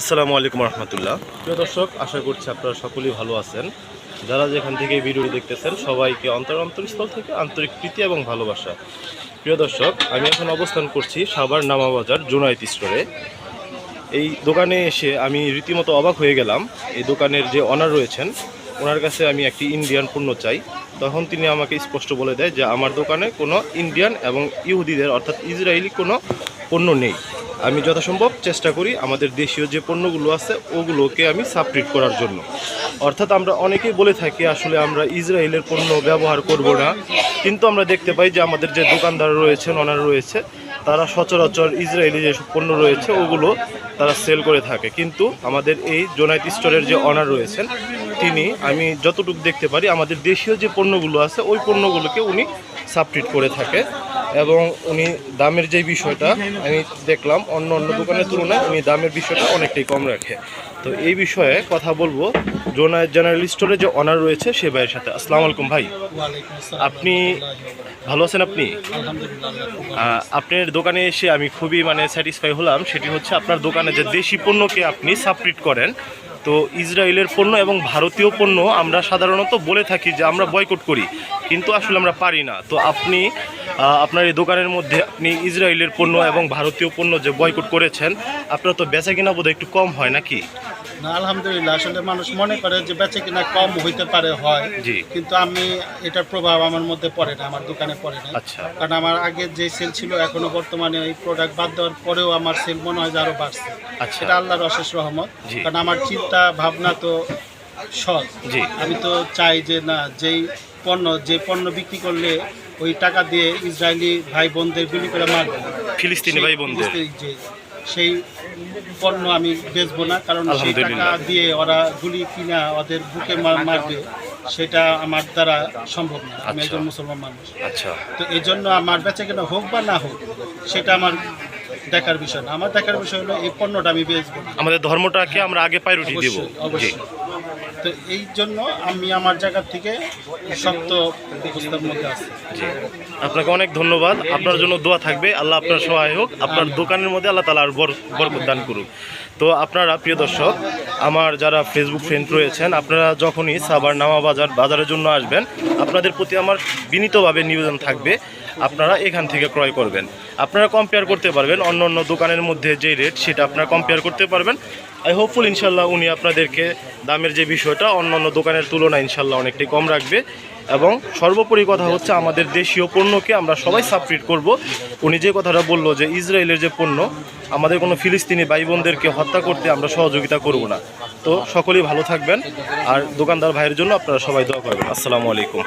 আসসালামু আলাইকুম রহমতুল্লাহ। প্রিয় দর্শক, আশা করছি আপনারা সকলেই ভালো আছেন। যারা যেখান থেকে ভিডিওটি দেখতেছেন, সবাইকে অন্তর অন্তরস্থল থেকে আন্তরিক প্রীতি এবং ভালোবাসা। প্রিয় দর্শক, আমি এখন অবস্থান করছি সাভার নামাবাজার জুনাইত স্টোরে। এই দোকানে এসে আমি রীতিমতো অবাক হয়ে গেলাম। এই দোকানের যে অনার রয়েছেন, ওনার কাছে আমি একটি ইন্ডিয়ান পণ্য চাই। তখন তিনি আমাকে স্পষ্ট বলে দেয় যে, আমার দোকানে কোনো ইন্ডিয়ান এবং ইহুদিদের, অর্থাৎ ইসরায়েলি কোনো পণ্য নেই। আমি যথাসম্ভব চেষ্টা করি আমাদের দেশীয় যে পণ্যগুলো আছে, ওগুলোকে আমি সাবট্রিট করার জন্য। অর্থাৎ আমরা অনেকেই বলে থাকি, আসলে আমরা ইসরায়েলের পণ্য ব্যবহার করব না। কিন্তু আমরা দেখতে পাই যে আমাদের যে দোকানদার রয়েছেন, ওনার রয়েছে, তারা সচরাচর ইসরায়েলি যেসব পণ্য রয়েছে, ওগুলো তারা সেল করে থাকে। কিন্তু আমাদের এই জোনাইত স্টোরের যে অনার রয়েছেন তিনি, আমি যতটুকু দেখতে পারি, আমাদের দেশীয় যে পণ্যগুলো আছে, ওই পণ্যগুলোকে উনি সাবট্রিট করে থাকে। এবং উনি দামের যে বিষয়টা, আমি দেখলাম, অন্য অন্য দোকানের তুলনায় উনি দামের বিষয়টা অনেকটাই কম রাখে। তো এই বিষয়ে কথা বলব। জোনাইত জেনারেল স্টোরে যে অনার রয়েছে, সে ভাইয়ের সাথে। আসসালামু আলাইকুম ভাই। আপনি ভালো আছেন আপনি? আপনার দোকানে এসে আমি খুবই মানে স্যাটিসফাই হলাম। সেটি হচ্ছে আপনার দোকানে যে দেশি পণ্যকে আপনি সাবট্রিট করেন তো ইসরায়েলের পণ্য এবং ভারতীয় পণ্য আমরা সাধারণত বলে থাকি যে আমরা বয়কট করি। কিন্তু আসলে আমরা পারি না। তো আপনি আপনার এই দোকানের মধ্যে আপনি ইসরায়েলের পণ্য এবং ভারতীয় পণ্য যে বয়কট করেছেন আপনার তো বেচা কিনা বোধহয় একটু কম হয় নাকি? না আলহামদুলিল্লাহ আসলে মানুষ মনে করে যে বেচে কিনা কম হইতে পারে হয়। জি। কিন্তু আমি এটার প্রভাব আমার মধ্যে পড়ে না আমার দোকানে পড়ে না। আচ্ছা। কারণ আমার আগে যে সেল ছিল এখনও বর্তমানে এই প্রোডাক্ট বাদ দেওয়ার পরেও আমার সেল মনে হয় যে আরও বাড়ছে। আচ্ছা। এটা আল্লাহর অশেষ রহমত। কারণ আমার চিন্তা ভাবনা তো সৎ। আমি তো চাই যে না যেই পণ্য যে পণ্য বিক্রি করলে ওই টাকা দিয়ে ইসরায়েলি ভাই বোনদের গুলি করে মারবে। ফিলিস্তিনি ভাই বোনদের সেই- পণ্য আমি বেচবো না কারণ সেই টাকা দিয়ে ওরা গুলি কিনা ওদের বুকে মার- মারবে সেটা আমার দ্বারা সম্ভব না। আমি আচ্ছা। একজন মুসলমান মানুষ। আচ্ছা। তো এই জন্য আমার বেচে কেনা হোক বা না হোক সেটা আমার দেখার বিষয় না। আমার দেখার বিষয় হলো এই পণ্যটা আমি বেচবো। আমাদের ধর্মটাকে আমরা আগে প্রায়োরিটি দেব। অবশ্যই। তো এই জন্য আমি আমার জায়গা থেকে শক্ত অবস্থার মধ্যে আছি। আপনাকে অনেক ধন্যবাদ। আপনার জন্য দোয়া থাকবে। আল্লাহ আপনার সহায় হোক। আপনার দোকানের মধ্যে আল্লাহ তালা আর বর- বরকত দান করুক। তো আপনারা প্রিয় দর্শক আমার যারা ফেসবুক ফ্রেন্ড রয়েছেন আপনারা যখনই সাবার নামা বাজার বাজারের জন্য আসবেন আপনাদের প্রতি আমার বিনীতভাবে নিবেদন থাকবে। আপনারা এখান থেকে ক্রয় করবেন। আপনারা কম্পেয়ার করতে পারবেন। অন্য অন্য দোকানের মধ্যে যে রেট সেটা আপনারা কম্পেয়ার করতে পারবেন। আই হোপফুল ইনশাল্লাহ উনি আপনাদেরকে দামের যে বিষয়টা, অন্য অন্য দোকানের তুলনায় ইনশাল্লাহ অনেকটাই কম রাখবে। এবং সর্বোপরি কথা হচ্ছে, আমাদের দেশীয় পণ্যকে আমরা সবাই সাবট্রিট করব। উনি যে কথাটা বলল যে, ইসরায়েলের যে পণ্য, আমাদের কোনো ফিলিস্তিনি ভাই বোনদেরকে হত্যা করতে আমরা সহযোগিতা করব না। তো সকলেই ভালো থাকবেন। আর দোকানদার ভাইয়ের জন্য আপনারা সবাই দোয়া করবেন। আসসালামু আলাইকুম।